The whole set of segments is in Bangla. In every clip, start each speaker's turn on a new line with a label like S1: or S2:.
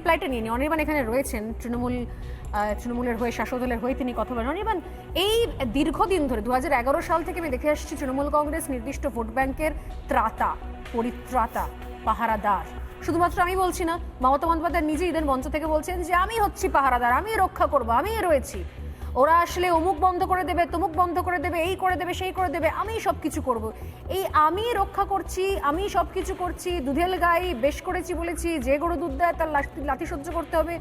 S1: রিপ্লাইটা নিয়ে নিই অনির্বাণ এখানে রয়েছেন, তৃণমূল তৃণমূলের হয়ে, শাসক দলের হয়ে তিনি কথা বলেন। অনির্বাণ, এই দীর্ঘদিন ধরে, দু হাজার এগারো সাল থেকে আমি দেখে আসছি তৃণমূল কংগ্রেস নির্দিষ্ট ভোট ব্যাংকের ত্রাতা, পরিত্রাতা, পাহারাদার। শুধুমাত্র আমি বলছি না, মমতা বন্দ্যোপাধ্যায় নিজেই ইদেন মঞ্চ থেকে বলছেন যে, আমি হচ্ছি পাহারাদার, আমি রক্ষা করব আমি রয়েছি। ওরা আসলে অমুক বন্ধ করে দেবে, তমুক বন্ধ করে দেবে, এই করে দেবে, সেই করে দেবে, আমি সব কিছু করব। এই আমি রক্ষা করছি, আমি সব কিছু করছি, দুধেল গাই বেশ করেছি বলেছি, যে গরু দুধ দেয় তার লাঠি- সহ্য করতে হবে।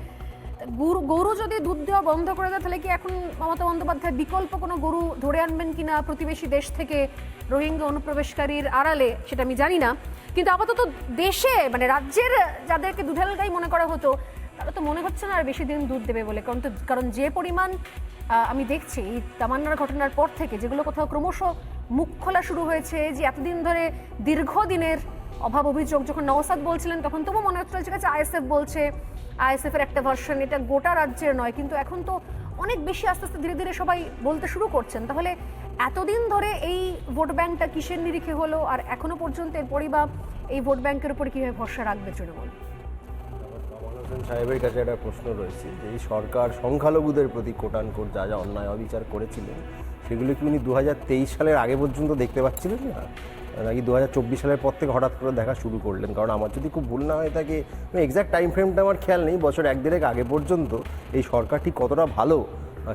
S1: গরু গরু যদি দুধ দেওয়া বন্ধ করে দেয়, তাহলে কি এখন মমতা বন্দ্যোপাধ্যায় বিকল্প কোনো গরু ধরে আনবেন কিনা প্রতিবেশী দেশ থেকে রোহিঙ্গা অনুপ্রবেশকারীর আড়ালে, সেটা আমি জানি না। কিন্তু আপাতত দেশে মানে রাজ্যের যাদেরকে দুধেল গাই মনে করা হতো তারা তো মনে হচ্ছে না আর বেশি দিন দুধ দেবে বলে। কারণ তো কারণ যে পরিমাণ আমি দেখছি, এই তামান্নার ঘটনার পর থেকে যেগুলো কোথাও ক্রমশ মুখ খোলা শুরু হয়েছে, যে এতদিন ধরে দীর্ঘদিনের অভাব অভিযোগ, যখন নওসাদ বলছিলেন, তখন তবু মনে হচ্ছিল ঠিক আছে, আইএসএফ বলছে আইএসএফ এর একটা ভার্সন এটা গোটা রাজ্যের নয়, কিন্তু এখন তো অনেক বেশি আস্তে আস্তে ধীরে ধীরে সবাই বলতে শুরু করছেন। তাহলে এতদিন ধরে এই ভোট ব্যাংকটা কিসের নিরিখে হলো? আর এখনও পর্যন্ত এরপরই বা এই ভোট ব্যাংকের উপরে কীভাবে ভরসা রাখবে তৃণমূল?
S2: হোসেন সাহেবের কাছে একটা প্রশ্ন রয়েছে যে, এই সরকার সংখ্যালঘুদের প্রতি কোটান কোট যা যা অন্যায় অবিচার করেছিলেন, সেগুলো কি উনি দু হাজার তেইশ সালের আগে পর্যন্ত দেখতে পাচ্ছিলেন না? নাকি দু হাজার চব্বিশ সালের পর থেকে হঠাৎ করে দেখা শুরু করলেন? কারণ আমার যদি খুব ভুল না হয়ে থাকে এক্সাক্ট টাইম ফ্রেমটা আমার খেয়াল নেই, বছর এক দেড়েক আগে পর্যন্ত এই সরকারটি কতটা ভালো?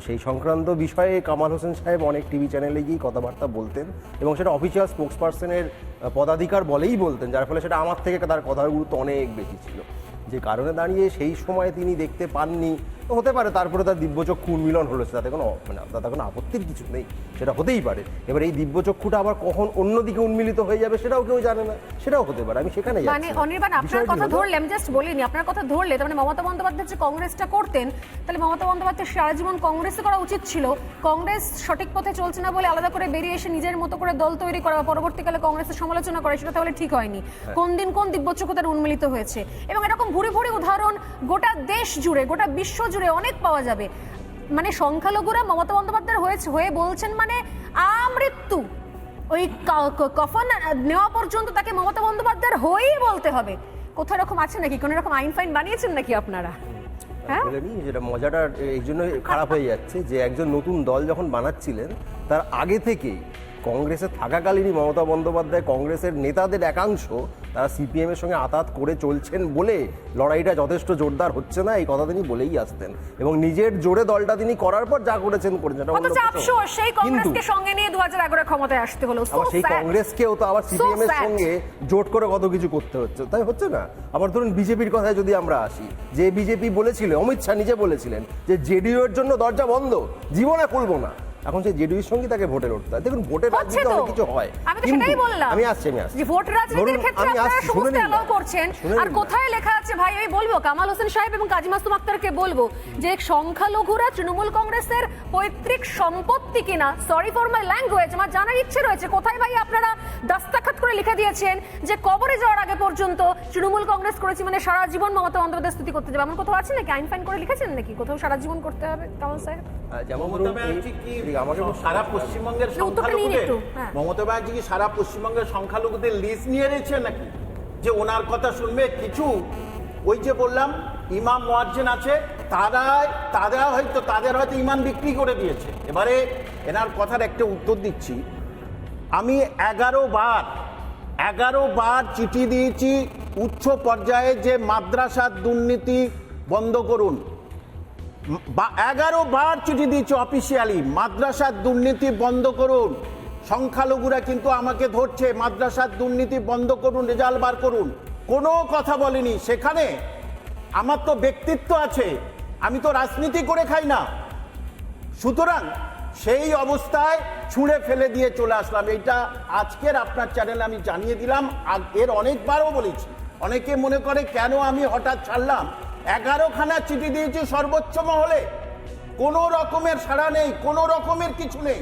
S2: সেই সংক্রান্ত বিষয়ে কামাল হোসেন সাহেব অনেক টিভি চ্যানেলে গিয়ে কথাবার্তা বলতেন এবং সেটা অফিসিয়াল স্পোক্স পার্সনের পদাধিকার বলেই বলতেন, যার ফলে সেটা আমার থেকে তার কথার গুরুত্ব অনেক বেশি ছিল। যে কারণে দাঁড়িয়ে সেই সময়ে তিনি দেখতে পাননি। হতে পারে তারপরে তার দিব্যচক্ষু উন্মিলন হলো তাতে কোনো মানে তাতে কোনো আপত্তির কিছু নেই সেটা হতেই পারে। এবার এই দিব্যচক্ষুটা আবার কখন অন্যদিকে উন্মিলিত হয়ে যাবে সেটাও কেউ জানে না সেটাও হতে পারে আমি সেখানে
S1: মানে অনির্বাণ আপনার কথা ধরলে আমি জাস্ট বলিনি আপনার কথা ধরলে তার মানে মমতা বন্দ্যোপাধ্যায় যে কংগ্রেসটা করতেন তাহলে মমতা বন্দ্যোপাধ্যায় সারা জীবন কংগ্রেসে করা উচিত ছিল। কংগ্রেস সঠিক পথে চলছে না বলে আলাদা করে বেরিয়ে এসে নিজের মতো করে দল তৈরি করা বা পরবর্তীকালে কংগ্রেসের সমালোচনা করে সেটা তাহলে ঠিক হয়নি। কোন দিন কোন দিব্যচক্ষু তার উন্মিলিত হয়েছে। এবং এরকম ভুরি ভুরি উদাহরণ গোটা দেশ জুড়ে গোটা বিশ্ব জুড়ে অনেক পাওয়া যাবে। মানে সংখ্যালঘুরা মমতা বন্দ্যোপাধ্যায় হয়েছে হয়ে বলছেন মানে আমৃত্যু। ওই কফন নেওয়া পর্যন্ত তাকে মমতা বন্দ্যোপাধ্যায়ের হয়েই বলতে হবে। কোথাও এরকম আছে নাকি? কোনো রকম আইন ফাইন বানিয়েছেন নাকি আপনারা? হ্যাঁ?
S2: যেটা মজাটা, এই জন্য খারাপ হয়ে যাচ্ছে যে একজন নতুন দল যখন বানাচ্ছিলেন, তার আগে থেকেই কংগ্রেসে থাকাকালীনই মমতা বন্দ্যোপাধ্যায় কংগ্রেসের নেতাদের একাংশ তারা সিপিএম এর সঙ্গে আতাত করে চলছেন বলে লড়াইটা যথেষ্ট জোরদার হচ্ছে না এই কথা তিনি বলেই আসতেন। এবং নিজের জোরে দলটা তিনি করার পর যা করেছেন করেছেন
S1: সেই কংগ্রেসকে সঙ্গে নিয়ে দু হাজার এগারো ক্ষমতায় আসতে হলো।
S2: আবার সেই কংগ্রেসকেও তো আবার সিপিএম এর সঙ্গে জোট করে কত কিছু করতে হচ্ছে তাই হচ্ছে না? আবার ধরুন বিজেপির কথায় যদি আমরা আসি যে বিজেপি বলেছিল অমিত শাহ নিজে বলেছিলেন যে জেডিইউ এর জন্য দরজা বন্ধ জীবনে খুলবো না। এখন সেই জেডিইউর সঙ্গে তাকে ভোটে লড়তে হয়। দেখুন ভোটের রাজনীতি অনেক কিছু হয়।
S1: আমি তো সেটাই বললাম।
S2: আমি আসছি আমি আসছি।
S1: ভোট রাজনীতির ক্ষেত্রে আপনারা সমস্ত অ্যালাউ করছেন। আর কোথায় লেখা আছে ভাই? আমি বলব কামাল হোসেন সাহেব এবং কাজী মাসুম আক্তারকে বলব যে সংখ্যালঘুরা তৃণমূল কংগ্রেসের পৈতৃক সম্পত্তি কিনা সরি ফর মাই ল্যাঙ্গুয়েজ আমার জানার ইচ্ছে রয়েছে। কোথায় ভাই আপনারা দাস্তাখাত করে লিখে দিয়েছেন যে কবরে যাওয়ার আগে পর্যন্ত তৃণমূল কংগ্রেস করেছি মানে সারা জীবন মমতা বন্দ্যোপাধ্যায় স্তুতি করতে যাবে। এমন কোথাও আছে নাকি? আইন ফাইন করে লিখেছেন নাকি? কোথাও সারা জীবন করতে হবে কামাল সাহেব
S2: যেমন
S3: মমতা ব্যানার্জি কি
S2: এই-
S3: সারা পশ্চিমবঙ্গের সংখ্যালঘুদের
S1: হ্যাঁ।
S3: মমতা ব্যানার্জি কি সারা পশ্চিমবঙ্গের সংখ্যালঘুদের লিস্ট নিয়ে রয়েছে নাকি? যে ওনার কথা শুনবে কিছু? ওই যে বললাম ইমাম মোয়াজ্জেন আছে তারা তারা হয়তো তাদের হয়তো ইমান বিক্রি করে দিয়েছে। এবারে এনার কথার একটা উত্তর দিচ্ছি। আমি এগারো বার এগারো বার চিঠি দিয়েছি উচ্চ পর্যায়ে যে মাদ্রাসার দুর্নীতি বন্ধ করুন। বা এগারো বার চিঠি দিয়েছি অফিসিয়ালি মাদ্রাসার দুর্নীতি বন্ধ করুন। সংখ্যালঘুরা কিন্তু আমাকে ধরছে, মাদ্রাসার দুর্নীতি বন্ধ করুন, রেজাল্ট বার করুন। কোনো কথা বলেনি। সেখানে আমার তো ব্যক্তিত্ব আছে, আমি তো রাজনীতি করে খাই না। সুতরাং সেই অবস্থায় ছুঁড়ে ফেলে দিয়ে চলে আসলাম। এটা আজকের আপনার চ্যানেলে আমি জানিয়ে দিলাম। এর অনেকবারও বলেছি। অনেকে মনে করে কেন আমি হঠাৎ ছাড়লাম? এগারোখানা চিঠি দিয়েছি সর্বোচ্চ মহলে। কোনো রকমের সাড়া নেই কোনো রকমের কিছু নেই।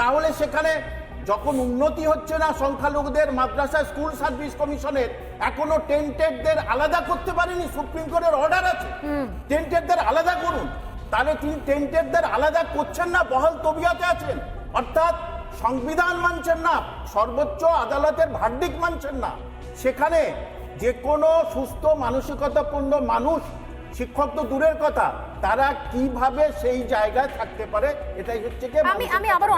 S3: তাহলে সেখানে যখন উন্নতি হচ্ছে না সংখ্যালঘুদের মাদ্রাসা স্কুল সার্ভিস কমিশনের এখনও টেন্টেডদের আলাদা করতে পারেনি সুপ্রিম কোর্টের অর্ডার আছে। টেন্টেডদের আলাদা করুন। তাহলে তিনি টেন্টেডদের আলাদা করছেন না? বহাল তবিয়াতে আছেন। অর্থাৎ সংবিধান মানছেন না সর্বোচ্চ আদালতের ভার্ডিক মানছেন না। সেখানে যে কোনো সুস্থ মানসিকতাপূর্ণ মানুষ শিক্ষক তো দূরের কথা তারা কীভাবে সেই জায়গায় থাকতে পারে? এটাই হচ্ছে কি
S1: আমি আমি আবার